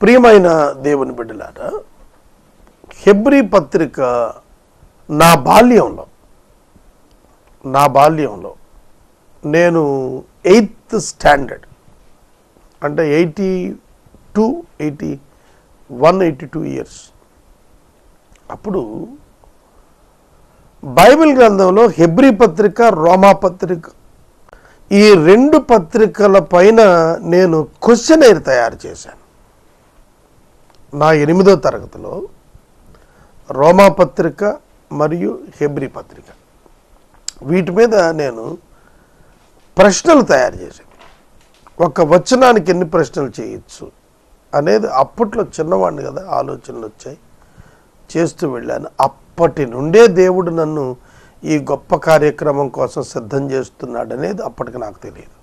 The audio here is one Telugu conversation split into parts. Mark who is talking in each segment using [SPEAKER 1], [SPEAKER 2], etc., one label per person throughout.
[SPEAKER 1] ప్రియమైన దేవుని బిడ్డలారా హెబ్రీ పత్రిక నా బాల్యంలో నా బాల్యంలో నేను ఎయిత్ స్టాండర్డ్ అంటే eighty two eighty one eighty two years అప్పుడు బైబిల్ గ్రంథంలో హెబ్రీ పత్రిక రోమా పత్రిక ఈ రెండు పత్రికల పైన నేను క్వశ్చనైర్ తయారు చేశాను. నా ఎనిమిదో తరగతిలో రోమా పత్రిక మరియు హెబ్రీ పత్రిక. వీటి మీద నేను ప్రశ్నలు తయారు చేశాను. ఒక వచనానికి ఎన్ని ప్రశ్నలు చేయొచ్చు అనేది అప్పట్లో చిన్నవాడిని కదా ఆలోచనలు వచ్చాయి. చేస్తూ వెళ్ళాను. అప్పటి నుండే దేవుడు నన్ను ఈ గొప్ప కార్యక్రమం కోసం సిద్ధం చేస్తున్నాడు అనేది అప్పటికి నాకు తెలియదు.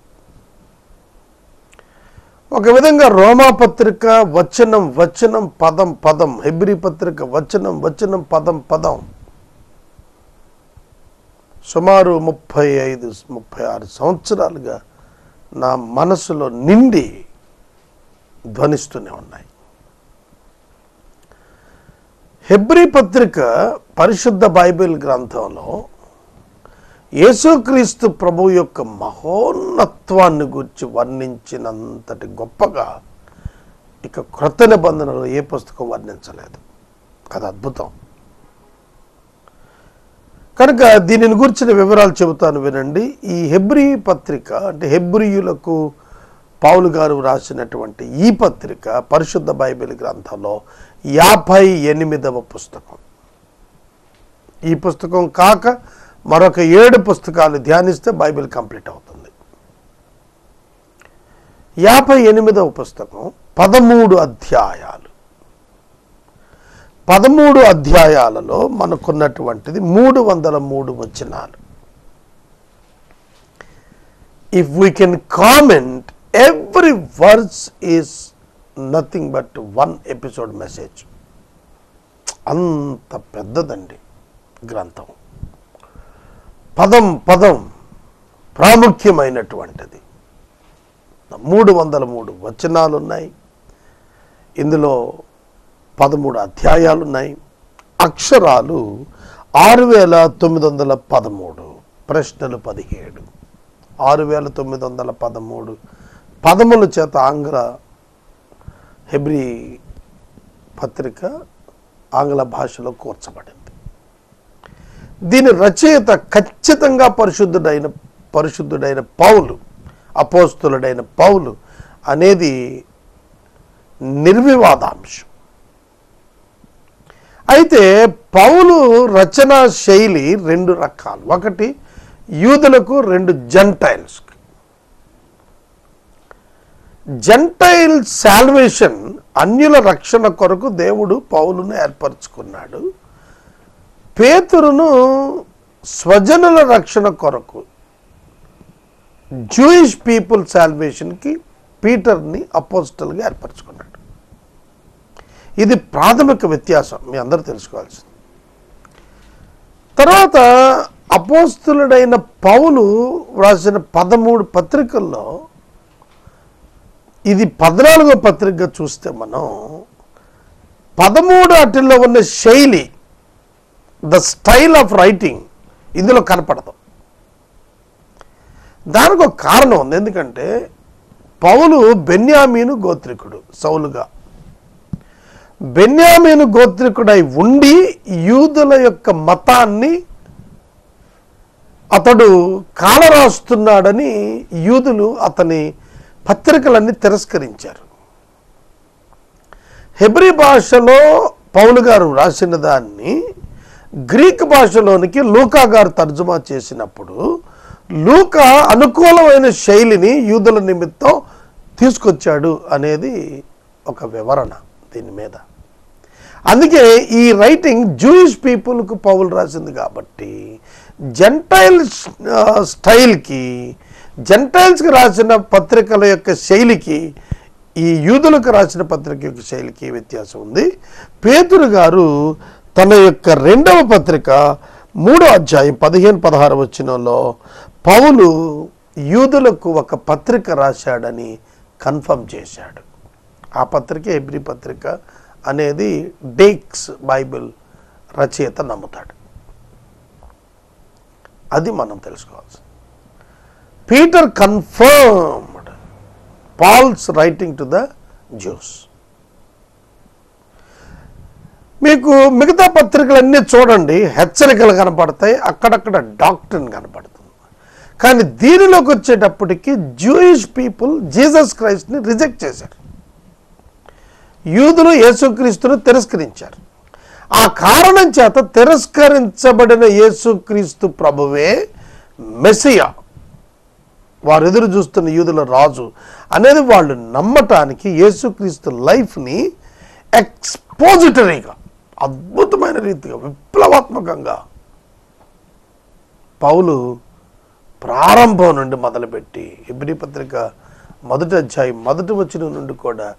[SPEAKER 1] ఒక విధంగా రోమా పత్రిక వచనం వచనం పదం పదం హెబ్రి పత్రిక వచనం వచనం పదం పదం. సుమారు ముప్పై ఐదు ముప్పై ఆరు సంవత్సరాలుగా నా మనసులో నిండి ధ్వనిస్తూనే ఉన్నాయి. హెబ్రి పత్రిక పరిశుద్ధ బైబిల్ గ్రంథంలో యేసుక్రీస్తు ప్రభు యొక్క మహోన్నత్వాన్ని గురించి వర్ణించినంతటి గొప్పగా ఇక క్రొత్త నిబంధనలు ఏ పుస్తకం వర్ణించలేదు. అది అద్భుతం. కనుక దీనిని గురించిన వివరాలు చెబుతాను వినండి. ఈ హెబ్రి పత్రిక అంటే హెబ్రియులకు పావులు గారు రాసినటువంటి ఈ పత్రిక పరిశుద్ధ బైబిల్ గ్రంథంలో యాభై ఎనిమిదవ పుస్తకం. ఈ పుస్తకం కాక మరొక ఏడు పుస్తకాలు ధ్యానిస్తే బైబిల్ కంప్లీట్ అవుతుంది. యాభై ఎనిమిదవ పుస్తకం పదమూడు అధ్యాయాలు. పదమూడు అధ్యాయాలలో మనకున్నటువంటిది మూడు వందల మూడు వచనాలు. If we can comment every words is nothing but one episode message అంత పెద్దదండి గ్రంథం. పదం పదం ప్రాముఖ్యమైనటువంటిది. మూడు వందల మూడు వచనాలు ఉన్నాయి ఇందులో పదమూడు అధ్యాయాలు ఉన్నాయి అక్షరాలు ఆరు వేల తొమ్మిది వందల పదమూడు ప్రశ్నలు పదిహేడు. ఆరు వేల తొమ్మిది వందల పదమూడు పదముల చేత ఆంగ్ల హెబ్రి పత్రిక ఆంగ్ల భాషలో కూర్చబడింది. దీని రచయిత ఖచ్చితంగా పరిశుద్ధుడైన పరిశుద్ధుడైన పౌలు అపోస్తులుడైన పౌలు అనేది నిర్వివాదాంశం. అయితే పౌలు రచనా శైలి రెండు రకాలు. ఒకటి యూదులకు రెండు జంటైల్స్. జంటైల్ శాల్వేషన్ అన్యుల రక్షణ కొరకు దేవుడు పౌలును ఏర్పరచుకున్నాడు. పేతురును స్వజనుల రక్షణ కొరకు జూయిష్ పీపుల్ శాల్వేషన్కి పీటర్ని అపోజిటల్గా ఏర్పరచుకున్నాడు. ఇది ప్రాథమిక వ్యత్యాసం మీ అందరూ తెలుసుకోవాల్సింది. తర్వాత అపోస్తులుడైన పౌలు వ్రాసిన పదమూడు పత్రికల్లో ఇది పద్నాలుగో పత్రిక చూస్తే మనం పదమూడు అటిల్లో ఉన్న శైలి ద స్టైల్ ఆఫ్ రైటింగ్ ఇందులో కనపడదు. దానికి ఒక కారణం ఉంది. ఎందుకంటే పౌలు బెన్యామీను గోత్రికుడు సౌలుగా. బెన్యామీను గోత్రికుడై ఉండి యూదుల యొక్క మతాన్ని అతడు కాలరాస్తున్నాడని యూదులు అతని పత్రికలన్నీ తిరస్కరించారు. హెబ్రి భాషలో పౌలు గారు రాసిన దాన్ని గ్రీక్ భాషలోనికి లూకా గారు తర్జుమా చేసినప్పుడు లూకా అనుకూలమైన శైలిని యూదుల నిమిత్తం తీసుకొచ్చాడు అనేది ఒక వివరణ దీని మీద. అందుకే ఈ రైటింగ్ జూయిష్ పీపుల్కు పౌలు రాసింది కాబట్టి జెంటైల్ స్టైల్కి జెంటైల్స్కి రాసిన పత్రికల యొక్క శైలికి ఈ యూదులకు రాసిన పత్రిక యొక్క శైలికి వ్యత్యాసం ఉంది. పేతురు గారు తన యొక్క రెండవ పత్రిక మూడో అధ్యాయం పదిహేను పదహారు వచ్చినలో పౌలు యూదులకు ఒక పత్రిక రాశాడని కన్ఫర్మ్ చేశాడు. ఆ పత్రిక ఎబ్రి పత్రిక అనేది డేక్స్ బైబిల్ రచయిత నమ్ముతాడు. అది మనం తెలుసుకోవాల్సింది. Peter confirmed Paul's writing to the Jews మీకు మిగతా పత్రికలన్నీ చూడండి హెచ్చరికలు కనపడతాయి అక్కడక్కడ డాక్టర్ని కనపడుతుంది. కానీ దీనిలోకి వచ్చేటప్పటికి జూయిష్ పీపుల్ జీసస్ క్రైస్ట్ని రిజెక్ట్ చేశారు. యూదులు యేసుక్రీస్తును తిరస్కరించారు. ఆ కారణం చేత తిరస్కరించబడిన యేసుక్రీస్తు ప్రభువే మెస్సియా. వారు ఎదురు చూస్తున్న యూదుల రాజు అనేది వాళ్ళు నమ్మటానికి యేసుక్రీస్తు లైఫ్ని ఎక్స్పోజిటరీగా అద్భుతమైన రీతిగా విప్లవాత్మకంగా పౌలు ప్రారంభం నుండి మొదలుపెట్టి ఎబ్రి పత్రిక మొదటి అధ్యాయం మొదటి వచ్చిన నుండి కూడా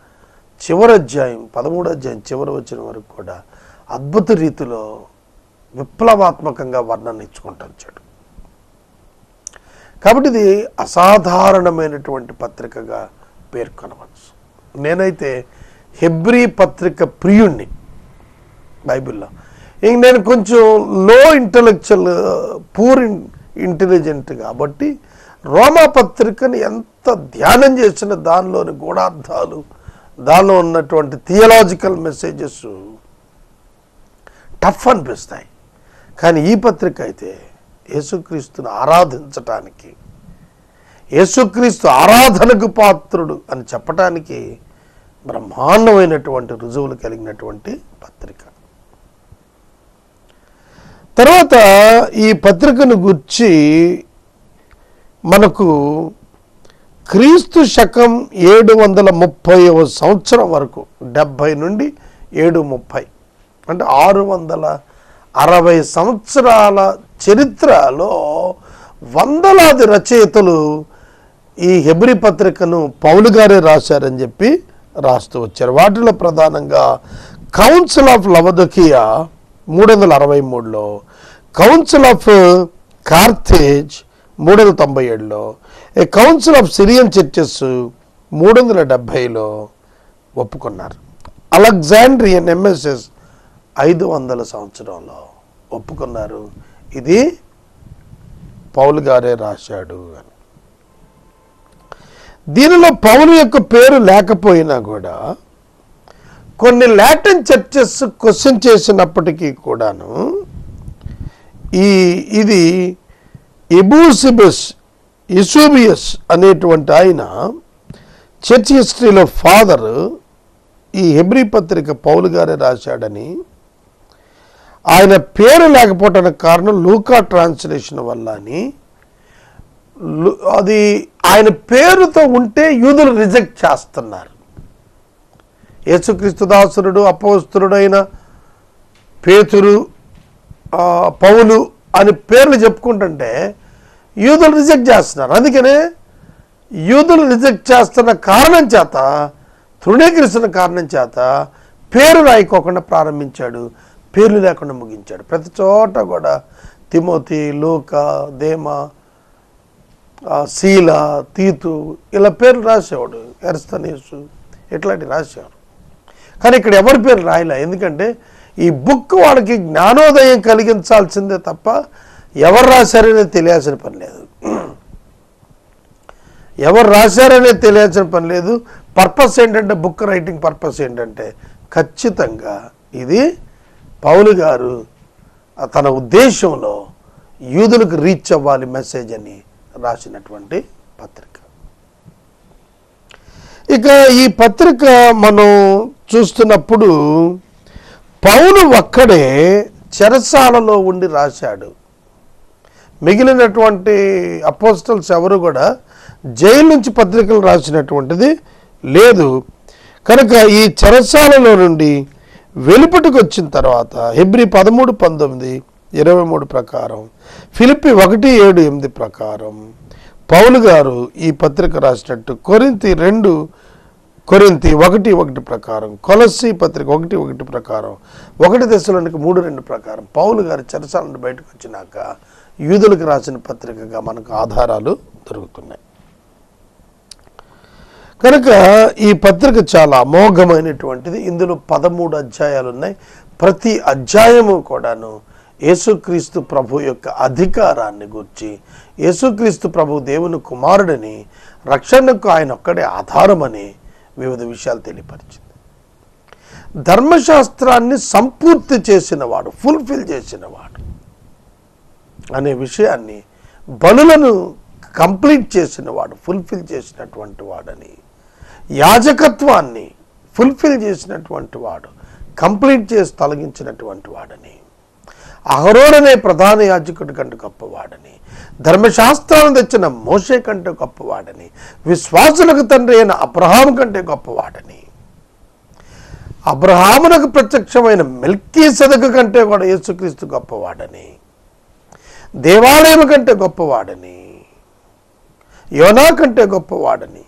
[SPEAKER 1] చివరి అధ్యాయం పదమూడు అధ్యాయం చివరి వచ్చిన వరకు కూడా అద్భుత రీతిలో విప్లవాత్మకంగా వర్ణన ఇచ్చుకుంటూ వచ్చాడు. కాబట్టి ఇది అసాధారణమైనటువంటి పత్రికగా పేర్కొనవచ్చు. నేనైతే హెబ్రీ పత్రిక ప్రియుణ్ణి. బైబిల్లో. ఇంక నేను కొంచెం లో ఇంటలెక్చువల్ పూర్ ఇంటెలిజెంట్ కాబట్టి రోమా పత్రికని ఎంత ధ్యానం చేసిన దానిలోని గూఢార్థాలు దానిలో ఉన్నటువంటి థియలాజికల్ మెసేజెస్ టఫ్ అనిపిస్తాయి. కానీ ఈ పత్రిక అయితే యేసుక్రీస్తును ఆరాధించటానికి యేసుక్రీస్తు ఆరాధనకు పాత్రుడు అని చెప్పటానికి బ్రహ్మాండమైనటువంటి రుజువులు కలిగినటువంటి పత్రిక. తర్వాత ఈ పత్రికను గుర్చి మనకు క్రీస్తు శకం ఏడు వందల ముప్పైవ సంవత్సరం వరకు డెబ్భై నుండి ఏడు ముప్పై అంటే ఆరు వందల అరవై సంవత్సరాల చరిత్రలో వందలాది రచయితలు ఈ హెబ్రి పత్రికను పౌలు గారే రాశారని చెప్పి రాస్తూ వచ్చారు. వాటిలో ప్రధానంగా కౌన్సిల్ ఆఫ్ లవదకియా మూడు వందల అరవై మూడులో కౌన్సిల్ ఆఫ్ కార్థేజ్ మూడు వందల తొంభై ఏడులో a council of Syrian churches మూడు వందల డెబ్భైలో ఒప్పుకున్నారు. అలెగ్జాండ్రియన్ ఎంఎస్ఎస్ ఐదు వందల సంవత్సరంలో ఒప్పుకున్నారు. ఇది పౌలు గారే రాశాడు అని. దీనిలో పౌలు యొక్క పేరు లేకపోయినా కూడా కొన్ని లాటిన్ చర్చెస్ క్వశ్చన్ చేసినప్పటికీ కూడాను ఈ ఇది ఎబూసిబస్ ఇసూబియస్ అనేటువంటి ఆయన చర్చ్ హిస్టరీలో ఫాదర్ ఈ హెబ్రి పత్రిక పౌలు గారే రాశాడని ఆయన పేరు లేకపోవటానికి కారణం లూకా ట్రాన్స్లేషన్ వల్ల అని అది ఆయన పేరుతో ఉంటే యూదులు రిజెక్ట్ చేస్తున్నారు. యేసుక్రీస్తు దాసురుడు అపోస్తురుడైన పేతురు పౌలు అని పేర్లు చెప్పుకుంటుంటే యూదులు రిజెక్ట్ చేస్తున్నారు. అందుకనే యూదులు రిజెక్ట్ చేస్తున్న కారణం చేత తృణీకరిస్తున్న కారణం చేత పేరు రాయికోకుండా ప్రారంభించాడు. పేర్లు లేకుండా ముగించాడు. ప్రతి చోట కూడా తిమోతి లూక దేమ శీల తీతు ఇలా పేర్లు రాసేవాడు. ఎర్స్తనీసు ఇట్లాంటివి రాసేవారు. కానీ ఇక్కడ ఎవరి పేరు రాయలే? ఎందుకంటే ఈ బుక్ వాళ్ళకి జ్ఞానోదయం కలిగించాల్సిందే తప్ప ఎవరు రాశారనేది తెలియాల్సిన పని లేదు. ఎవరు రాశారనేది తెలియాల్సిన పని లేదు. పర్పస్ ఏంటంటే బుక్ రైటింగ్ పర్పస్ ఏంటంటే ఖచ్చితంగా ఇది పౌలు గారు తన ఉద్దేశంలో యూదులకు రీచ్ అవ్వాలి మెసేజ్ అని రాసినటువంటి పత్రిక. ఇక ఈ పత్రిక మనం చూస్తున్నప్పుడు పౌలు ఒక్కడే చెరసాలలో ఉండి రాశాడు. మిగిలినటువంటి అపోస్టల్స్ ఎవరు కూడా జైలు నుంచి పత్రికలు రాసినటువంటిది లేదు. కనుక ఈ చెరసాలలో నుండి వెలుపటికి వచ్చిన తర్వాత హెబ్రి పదమూడు పంతొమ్మిది ఇరవై మూడు ప్రకారం ఫిలిప్పి ఒకటి ఏడు ఎనిమిది ప్రకారం పౌలు గారు ఈ పత్రిక రాసినట్టు కొరింతి రెండు కొరింతి ఒకటి ఒకటి ప్రకారం కొలసి పత్రిక ఒకటి ఒకటి ప్రకారం ఒకటి దశలోనికి మూడు రెండు ప్రకారం. పౌలు గారి చర్చల నుండి బయటకు వచ్చినాక యూదులకు రాసిన పత్రికగా మనకు ఆధారాలు దొరుకుతున్నాయి. కనుక ఈ పత్రిక చాలా అమోఘమైనటువంటిది. ఇందులో పదమూడు అధ్యాయాలు ఉన్నాయి. ప్రతి అధ్యాయము కూడాను యేసుక్రీస్తు ప్రభు యొక్క అధికారాన్ని గుర్చి యేసుక్రీస్తు ప్రభు దేవుని కుమారుడని రక్షణకు ఆయన ఒక్కడే ఆధారమని వివిధ విషయాలు తెలియపరిచింది. ధర్మశాస్త్రాన్ని సంపూర్తి చేసినవాడు ఫుల్ఫిల్ చేసినవాడు అనే విషయాన్ని బలులను కంప్లీట్ చేసినవాడు ఫుల్ఫిల్ చేసినటువంటి వాడని యాజకత్వాన్ని ఫుల్ఫిల్ చేసినటువంటి వాడు కంప్లీట్ చేసి తొలగించినటువంటి వాడని అహరోడనే ప్రధాన యాజకుడి కంటే గొప్పవాడని ధర్మశాస్త్రాలను తెచ్చిన మోషే కంటే గొప్పవాడని విశ్వాసులకు తండ్రి అయిన అబ్రహాం కంటే గొప్పవాడని. అబ్రహామునకు ప్రత్యక్షమైన మిల్కీ సెదకు కంటే కూడా యేసుక్రీస్తు గొప్పవాడని. దేవాలయం కంటే గొప్పవాడని. యోనా కంటే గొప్పవాడని.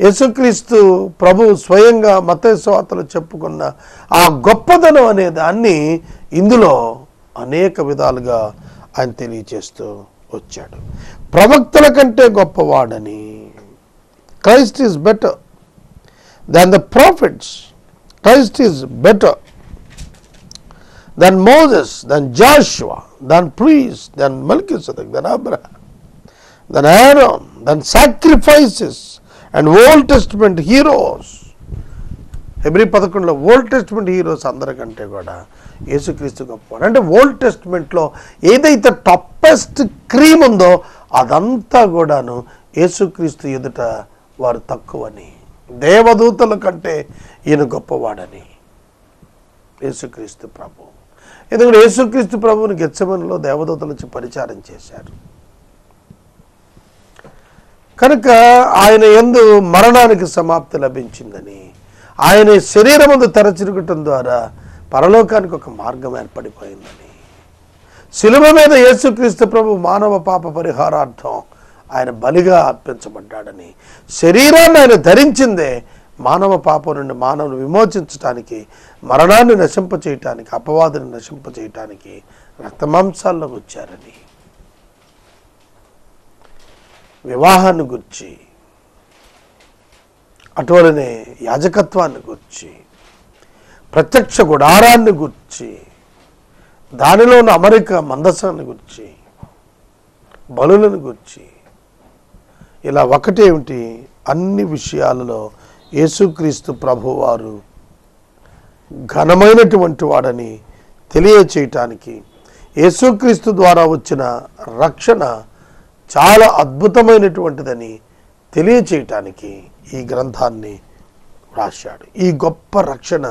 [SPEAKER 1] యేసుక్రీస్తు ప్రభు స్వయంగా మతేశ్వార్తలు చెప్పుకున్న ఆ గొప్పదనం అనే దాన్ని ఇందులో అనేక విధాలుగా ఆయన తెలియచేస్తూ వచ్చాడు. ప్రవక్తల కంటే గొప్పవాడని. Christ is better than the prophets. Christ is better than Moses than Joshua than priest than Melchizedek, than Abraham, than Aaron, than sacrifices and Old Testament heroes. Hebrew పదకొండులో ఓల్డ్ టెస్ట్మెంట్ హీరోస్ అందరికంటే కూడా యేసుక్రీస్తు గొప్పవాడు అంటే ఓల్డ్ టెస్ట్మెంట్లో ఏదైతే టప్పెస్ట్ క్రీమ్ ఉందో అదంతా కూడాను యేసుక్రీస్తు ఎదుట వారు తక్కువని దేవదూతల కంటే ఈయన గొప్పవాడని యేసుక్రీస్తు ప్రభు. ఎందుకంటే యేసుక్రీస్తు ప్రభువుని గెచ్చమనిలో దేవదూతల నుంచి పరిచారం చేశారు. కనుక ఆయన ఎందు మరణానికి సమాప్తి లభించిందని ఆయన శరీరమందు తెరచిరుగటం ద్వారా పరలోకానికి ఒక మార్గం ఏర్పడిపోయిందని. శిలువ మీద యేసుక్రీస్తు ప్రభు మానవ పాప పరిహారార్థం ఆయన బలిగా అర్పించబడ్డాడని శరీరాన్ని ఆయన ధరించిందే మానవ పాపం నుండి మానవుని విమోచించటానికి మరణాన్ని నశింప చేయటానికి అపవాదిని నశింప చేయటానికి రక్తమాంసాల్లోకి వచ్చారని. వివాహాన్ని గురించి అటువలనే యాజకత్వాన్ని గురించి ప్రత్యక్ష గుడారాన్ని గురించి దానిలో ఉన్న అమరిక మందసాన్ని గురించి బలులను గురించి ఇలా ఒకటేమిటి అన్ని విషయాలలో యేసుక్రీస్తు ప్రభువారు ఘనమైనటువంటి వాడని తెలియచేయటానికి యేసుక్రీస్తు ద్వారా వచ్చిన రక్షణ చాలా అద్భుతమైనటువంటిదని తెలియచేయటానికి ఈ గ్రంథాన్ని రాశాడు. ఈ గొప్ప రక్షణ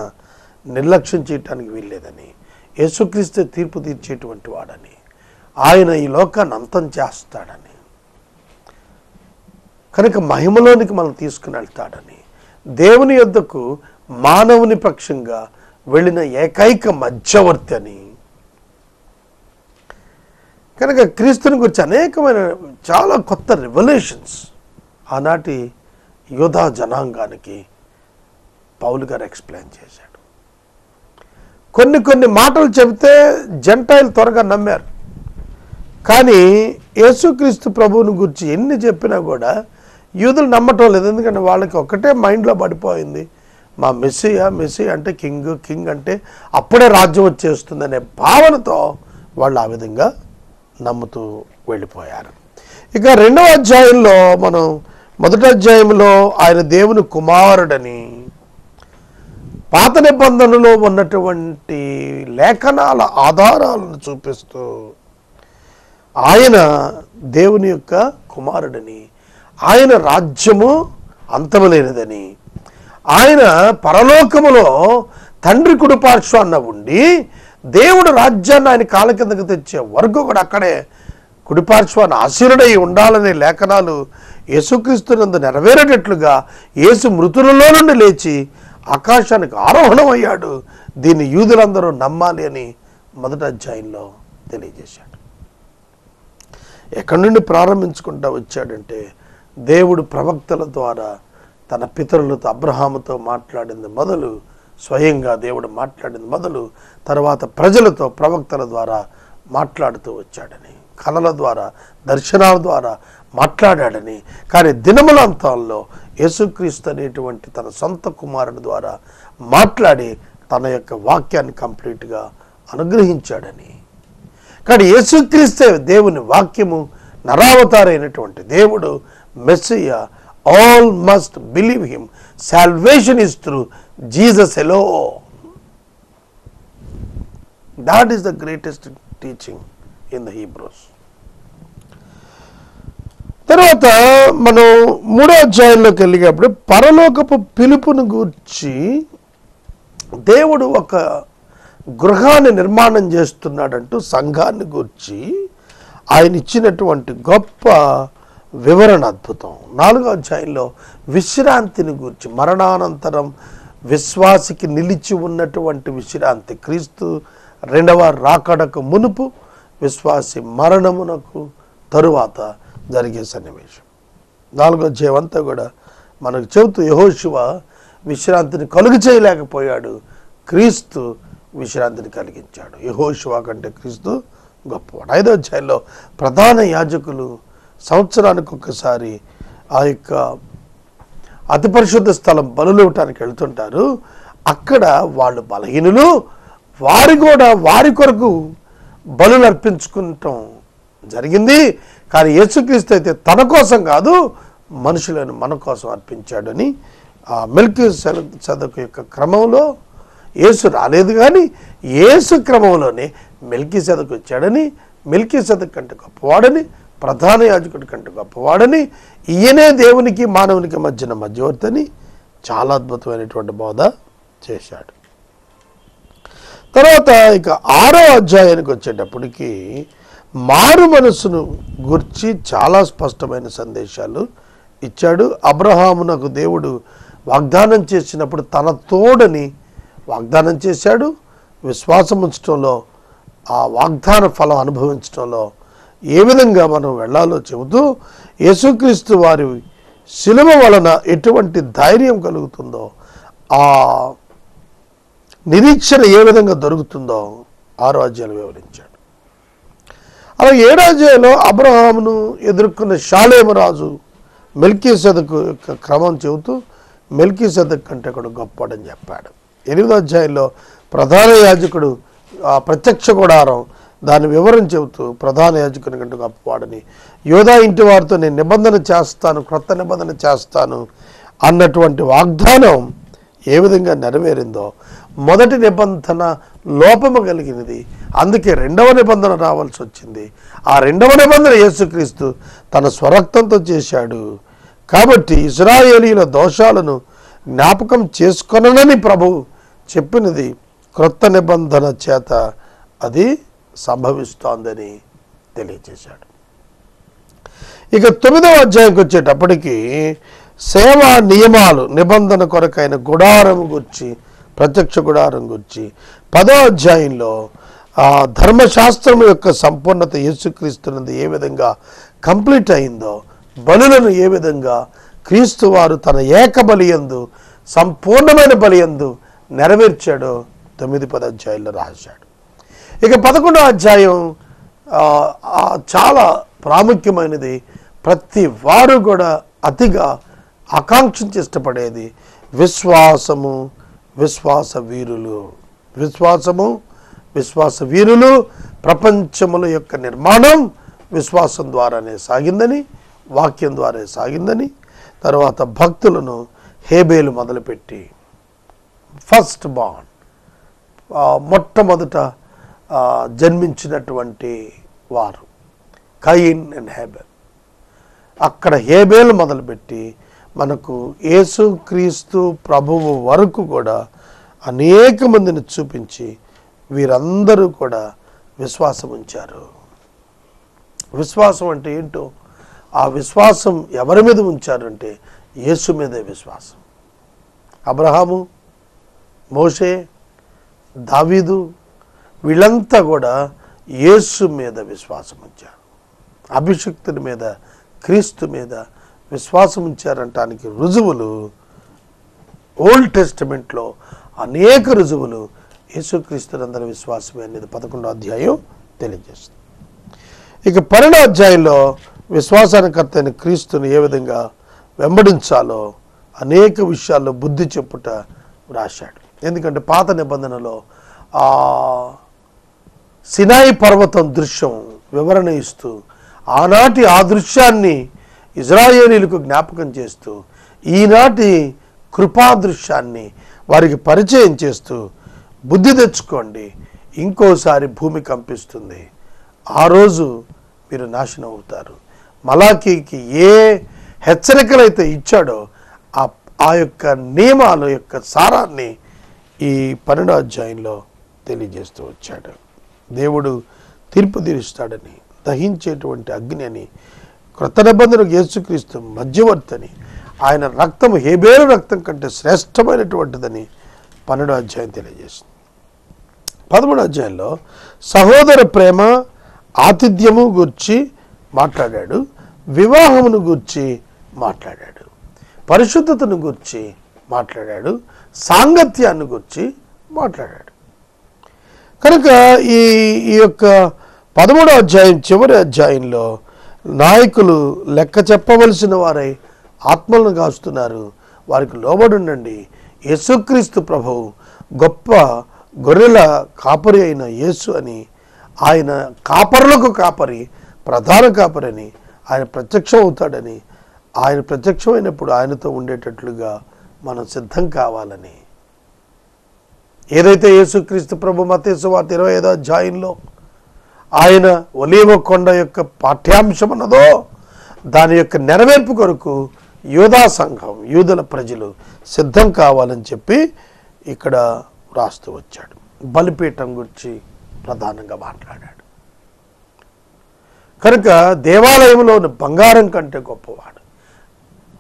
[SPEAKER 1] నిర్లక్ష్యం చేయటానికి వీల్లేదని యేసుక్రీస్తు తీర్పు తీర్చేటువంటి వాడని ఆయన ఈ లోకాన్ని అంతం చేస్తాడని కనుక మహిమలోనికి మనం తీసుకుని వెళ్తాడని దేవుని యొద్దకు మానవుని పక్షంగా వెళ్ళిన ఏకైక మధ్యవర్తి అని కనుక క్రీస్తుని గురించి అనేకమైన చాలా కొత్త రివల్యూషన్స్ ఆనాటి యోధా జనాంగానికి పౌలు గారు ఎక్స్ప్లెయిన్ చేశాడు. కొన్ని కొన్ని మాటలు చెబితే జంటాయిలు త్వరగా నమ్మారు. కానీ యేసుక్రీస్తు ప్రభువుని గురించి ఎన్ని చెప్పినా కూడా యూదులు నమ్మటం లేదు. ఎందుకంటే వాళ్ళకి ఒకటే మైండ్లో పడిపోయింది. మా మెస్సియా మెస్సి అంటే కింగ్ కింగ్ అంటే అప్పుడే రాజ్యం వచ్చేస్తుంది అనే భావనతో వాళ్ళు ఆ విధంగా నమ్ముతూ వెళ్ళిపోయారు. ఇక రెండవ అధ్యాయంలో మనం మొదటి అధ్యాయంలో ఆయన దేవుని కుమారుడని పాత నిబంధనలో ఉన్నటువంటి లేఖనాల ఆధారాలను చూపిస్తూ ఆయన దేవుని యొక్క కుమారుడని ఆయన రాజ్యము అంతమలేనిదని ఆయన పరలోకములో తండ్రి కుడిపార్శ్వాన్న ఉండి దేవుడు రాజ్యాన్ని ఆయన కాళ్ళ కిందకు తెచ్చే వరకు కూడా అక్కడే కుడిపార్శ్వాన్ని ఆశీనుడై ఉండాలనే లేఖనాలు యేసుక్రీస్తునందు నెరవేరేటట్లుగా యేసు మృతులలో నుండి లేచి ఆకాశానికి ఆరోహణం అయ్యాడు దీన్ని యూదులందరూ నమ్మాలి అని మొదటి అధ్యాయంలో తెలియజేశాడు. ఎక్కడి నుండి ప్రారంభించుకుంటా వచ్చాడంటే దేవుడు ప్రవక్తల ద్వారా తన పితరులతో అబ్రహాముతో మాట్లాడింది మొదలు స్వయంగా దేవుడు మాట్లాడింది మొదలు తర్వాత ప్రజలతో ప్రవక్తల ద్వారా మాట్లాడుతూ వచ్చాడని కళల ద్వారా దర్శనాల ద్వారా మాట్లాడాడని కానీ దినములంతాల్లో యేసుక్రీస్తు అనేటువంటి తన సొంత కుమారుని ద్వారా మాట్లాడి తన యొక్క వాక్యాన్ని కంప్లీట్గా అనుగ్రహించాడని. కానీ యేసుక్రీస్తే దేవుని వాక్యము నరావతారైనటువంటి దేవుడు Messiah all must believe him. Salvation is through Jesus alone that is the greatest teaching in the Hebrews తర్వాత మనం మూడో అధ్యాయంలోకి వెళ్ళినప్పుడు పరలోకపు పిలుపును గూర్చి దేవుడు ఒక గృహాన్ని నిర్మాణం చేస్తున్నాడంటూ సంఘాన్ని గూర్చి ఆయన ఇచ్చినటువంటి గొప్ప వివరణ అద్భుతం. నాలుగో అధ్యాయంలో విశ్రాంతిని గూర్చి మరణానంతరం విశ్వాసికి నిలిచి ఉన్నటువంటి విశ్రాంతి. క్రీస్తు రెండవ రాకడకు మునుపు విశ్వాసి మరణమునకు తరువాత జరిగే సన్నివేశం. నాలుగో అధ్యాయం కూడా మనకు చెబుతూ యహోశివ విశ్రాంతిని కలుగు చేయలేకపోయాడు. క్రీస్తు విశ్రాంతిని కలిగించాడు. యహోశివ కంటే క్రీస్తు గొప్పవాడు. ఐదో అధ్యాయంలో ప్రధాన యాజకులు సంవత్సరానికి ఒక్కసారి ఆ యొక్క అతి పరిశుద్ధ స్థలం బలులివ్వటానికి వెళ్తుంటారు. అక్కడ వాళ్ళు బలహీనులు. వారు కూడా వారి కొరకు బలులు అర్పించుకుంటాం జరిగింది. కానీ యేసుక్రీస్తు అయితే తన కోసం కాదు మనుషులను మన కోసం అర్పించాడని ఆ మిల్క్ చదకు యొక్క క్రమంలో యేసు రాలేదు కానీ యేసు క్రమంలోనే మిల్కీ సెదకు వచ్చాడని మిల్కీ సెదక్ కంటే గొప్పవాడని ప్రధాన యాజకుడి కంటే గొప్పవాడని ఈయనే దేవునికి మానవునికి మధ్యన మధ్యవర్తని చాలా అద్భుతమైనటువంటి బోధ చేశాడు. తర్వాత ఇక ఆరో అధ్యాయానికి వచ్చేటప్పటికి మారు మనసును గుర్చి చాలా స్పష్టమైన సందేశాలు ఇచ్చాడు. అబ్రహామునకు దేవుడు వాగ్దానం చేసినప్పుడు తన తోడని వాగ్దానం చేశాడు. విశ్వాసం ఉంచడంలో ఆ వాగ్దాన ఫలం అనుభవించడంలో ఏ విధంగా మనం వెళ్ళాలో చెబుతూ యేసుక్రీస్తు వారి శిలువ వలన ఎటువంటి ధైర్యం కలుగుతుందో ఆ నిరీక్షణ ఏ విధంగా దొరుకుతుందో ఆరో అధ్యాయులు వివరించాడు. అలా ఏడాధ్యాయంలో అబ్రహామును ఎదుర్కొన్న షాలేము రాజు మెల్కీ సెదకు యొక్క క్రమం చెబుతూ మెల్కీ సదక్ కంటే కూడా గొప్పడని చెప్పాడు. ఎనిమిదో అధ్యాయంలో ప్రధాన యాజకుడు ఆ ప్రత్యక్ష గుడారం దాని వివరం చెబుతూ ప్రధాన యాజకుని కంటే గొప్పవాడని యోధా ఇంటి వారితో నేను నిబంధన చేస్తాను క్రొత్త నిబంధన చేస్తాను అన్నటువంటి వాగ్దానం ఏ విధంగా నెరవేరిందో మొదటి నిబంధన లోపము కలిగినది. అందుకే రెండవ నిబంధన రావాల్సి వచ్చింది. ఆ రెండవ నిబంధన యేసుక్రీస్తు తన స్వరక్తంతో చేశాడు. కాబట్టి ఇజ్రాయేలీల దోషాలను జ్ఞాపకం చేసుకొనని ప్రభు చెప్పినది క్రొత్త నిబంధన చేత. అది సంభవిస్తోందని తెలియజేశాడు ఇక తొమ్మిదవ అధ్యాయంకి వచ్చేటప్పటికి సేవా నియమాలు నిబంధన కొరకైన గుడారం గురించి ప్రత్యక్ష గుడారం గురించి పదో అధ్యాయంలో ఆ ధర్మశాస్త్రం యొక్క సంపూర్ణత యేసుక్రీస్తున్నది ఏ విధంగా కంప్లీట్ అయిందో బలులను ఏ విధంగా క్రీస్తు వారు తన ఏక బలియందు సంపూర్ణమైన బలియందు నెరవేర్చాడో తొమ్మిది పదాధ్యాయుల్లో రాశాడు. ఇక పదకొండో అధ్యాయం చాలా ప్రాముఖ్యమైనది. ప్రతి వారు కూడా అతిగా ఆకాంక్షించి ఇష్టపడేది విశ్వాసము విశ్వాస వీరులు విశ్వాసము విశ్వాస వీరులు ప్రపంచముల యొక్క నిర్మాణం విశ్వాసం ద్వారానే సాగిందని వాక్యం ద్వారా సాగిందని తర్వాత భక్తులను హేబేలు మొదలుపెట్టి ఫస్ట్ బాండ్ మొట్టమొదట జన్మించినటువంటి వారు. కయిన్ అండ్ హేబెల్. అక్కడ హేబేలు మొదలుపెట్టి మనకు యేసు క్రీస్తు ప్రభువు వరకు కూడా అనేక మందిని చూపించి వీరందరూ కూడా విశ్వాసం ఉంచారు. విశ్వాసం అంటే ఏంటో? ఆ విశ్వాసం ఎవరి మీద ఉంచారంటే యేసు మీదే విశ్వాసం. అబ్రహాము మోషే దావీదు వీళ్ళంతా కూడా యేసు మీద విశ్వాసం ఉంచారు. అభిషక్తుని మీద క్రీస్తు మీద విశ్వాసం ఉంచారంటానికి రుజువులు ఓల్డ్ టెస్టిమెంట్లో అనేక రుజువులు యేసుక్రీస్తులందరి విశ్వాసమే అనేది పదకొండో అధ్యాయం తెలియజేస్తుంది. ఇక పన్నెండో అధ్యాయంలో విశ్వాసానికర్త అయిన క్రీస్తుని ఏ విధంగా వెంబడించాలో అనేక విషయాల్లో బుద్ధి చెప్పుట రాశాడు ఎందుకంటే పాత నిబంధనలో ఆ సినాయి పర్వతం దృశ్యం వివరణ ఇస్తూ ఆనాటి ఆ దృశ్యాన్ని ఇజ్రాయేలీలకు జ్ఞాపకం చేస్తూ ఈనాటి కృపా దృశ్యాన్ని వారికి పరిచయం చేస్తూ బుద్ధి తెచ్చుకోండి. ఇంకోసారి భూమి కంపిస్తుంది. ఆ రోజు మీరు నాశనం అవుతారు. మలాఖీకి ఏ హెచ్చరికలైతే ఇచ్చాడో ఆ ఆ యొక్క నియమాల యొక్క సారాన్ని ఈ పన్నెండో అధ్యాయంలో తెలియజేస్తూ వచ్చాడు. దేవుడు తీర్పు తీరుస్తాడని దహించేటువంటి అగ్ని అని క్రొత్త నిబంధనకు యేసుక్రీస్తు మధ్యవర్తని ఆయన రక్తం హేబేరు రక్తం కంటే శ్రేష్టమైనటువంటిదని పన్నెండో అధ్యాయం తెలియజేస్తుంది. పదమూడు అధ్యాయంలో సహోదర ప్రేమ ఆతిథ్యము గుర్చి మాట్లాడాడు వివాహమును గుర్చి మాట్లాడాడు పరిశుద్ధతను గుర్చి మాట్లాడాడు సాంగత్యాన్ని గుర్చి మాట్లాడాడు. కనుక ఈ ఈ యొక్క పదమూడో అధ్యాయం చివరి అధ్యాయంలో నాయకులు లెక్క చెప్పవలసిన వారై ఆత్మలను కాస్తున్నారు. వారికి లోబడి ఉండండి. యేసుక్రీస్తు ప్రభువు గొప్ప గొర్రెల కాపరి అయిన యేసు అని ఆయన కాపరులకు కాపరి ప్రధాన కాపరి అని ఆయన ప్రత్యక్షం అవుతాడని ఆయన ప్రత్యక్షమైనప్పుడు ఆయనతో ఉండేటట్లుగా మనం సిద్ధం కావాలని ఏదైతే యేసుక్రీస్తు ప్రభు మతేసు వార్త ఇరవై ఐదో అధ్యాయంలో ఆయన ఒలీవ కొండ యొక్క పాఠ్యాంశం ఉన్నదో దాని యొక్క నెరవేర్పు కొరకు యూదా సంఘం యూదుల ప్రజలు సిద్ధం కావాలని చెప్పి ఇక్కడ రాస్తూ వచ్చాడు. బలిపీఠం గురించి ప్రధానంగా మాట్లాడాడు. కనుక దేవాలయంలోని బంగారం కంటే గొప్పవాడు.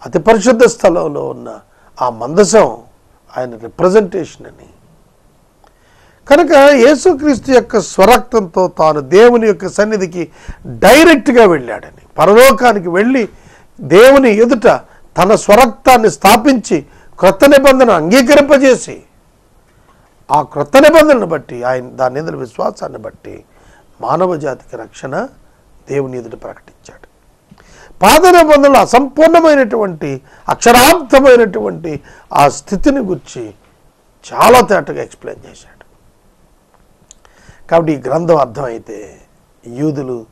[SPEAKER 1] అతి పరిశుద్ధ స్థలంలో ఉన్న ఆ మందసం ఆయన రిప్రజెంటేషన్ అని కనుక యేసుక్రీస్తు యొక్క స్వరక్తంతో తాను దేవుని యొక్క సన్నిధికి డైరెక్ట్గా వెళ్ళాడని పరలోకానికి వెళ్ళి దేవుని ఎదుట తన స్వరక్తాన్ని స్థాపించి క్రొత్త నిబంధన అంగీకరింపజేసి ఆ క్రొత్త నిబంధనను బట్టి ఆయన దాని ఎదురు విశ్వాసాన్ని బట్టి మానవ జాతికి రక్షణ దేవుని ఎదుట ప్రకటించాడు. పాద నిబంధనలు అసంపూర్ణమైనటువంటి అక్షరార్థమైనటువంటి ఆ స్థితిని గురించి చాలా తేటగా ఎక్స్ప్లెయిన్ చేశాడు. కాబట్టి ఈ గ్రంథం అర్థమైతే యూదులు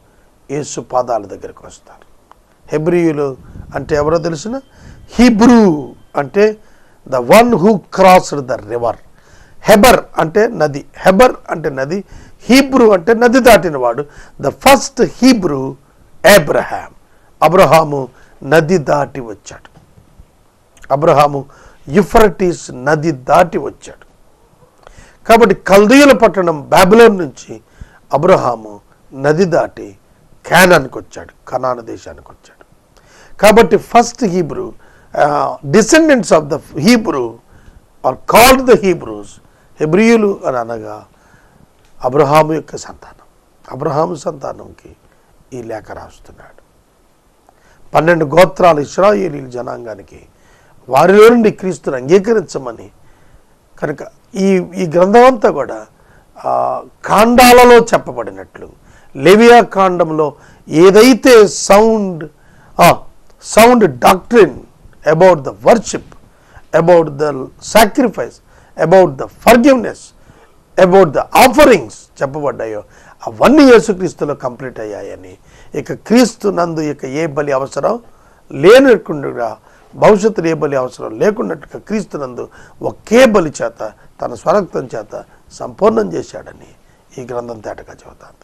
[SPEAKER 1] యేసు పాదాల దగ్గరకు వస్తారు. హెబ్రియులు అంటే ఎవరో తెలిసిన? హిబ్రూ అంటే the one who crossed the river. Heber అంటే నది. హెబర్ అంటే నది. హీబ్రూ అంటే నది దాటినవాడు ద ఫస్ట్ హీబ్రూ అబ్రహాం అబ్రహాము నది దాటి వచ్చాడు. అబ్రహాము యుఫ్రటీస్ నది దాటి వచ్చాడు. కాబట్టి కల్దీయుల పట్టణం బ్యాబిలోన్ నుంచి అబ్రహాము నది దాటి క్యానానికి వచ్చాడు కనాన దేశానికి వచ్చాడు. కాబట్టి first Hebrew descendants of the Hebrew are called the Hebrews హెబ్రియులు అని అనగా అబ్రహాము యొక్క సంతానం. అబ్రహాము సంతానంకి ఈ లేఖ రాస్తున్నాడు. పన్నెండు గోత్రాలు ఇస్రాయేలీ జనాంగానికి వారిలో నుండి క్రీస్తుని అంగీకరించమని కనుక ఈ ఈ గ్రంథం అంతా కూడా కాండాలలో చెప్పబడినట్లు. లెవియా కాండంలో ఏదైతే sound sound doctrine about the worship about the sacrifice about the forgiveness about the offerings చెప్పబడ్డాయో అవన్నీ యేసుక్రీస్తులో కంప్లీట్ అయ్యాయని. ఇక క్రీస్తు నందు ఇక ఏ బలి అవసరం లేనకుండా భవిష్యత్తులో ఏ బలి అవసరం లేకున్నట్టుగా క్రీస్తు నందు ఒకే బలి చేత తన స్వరక్తం చేత సంపూర్ణం చేశాడని ఈ గ్రంథం తేటగా చెబుతాను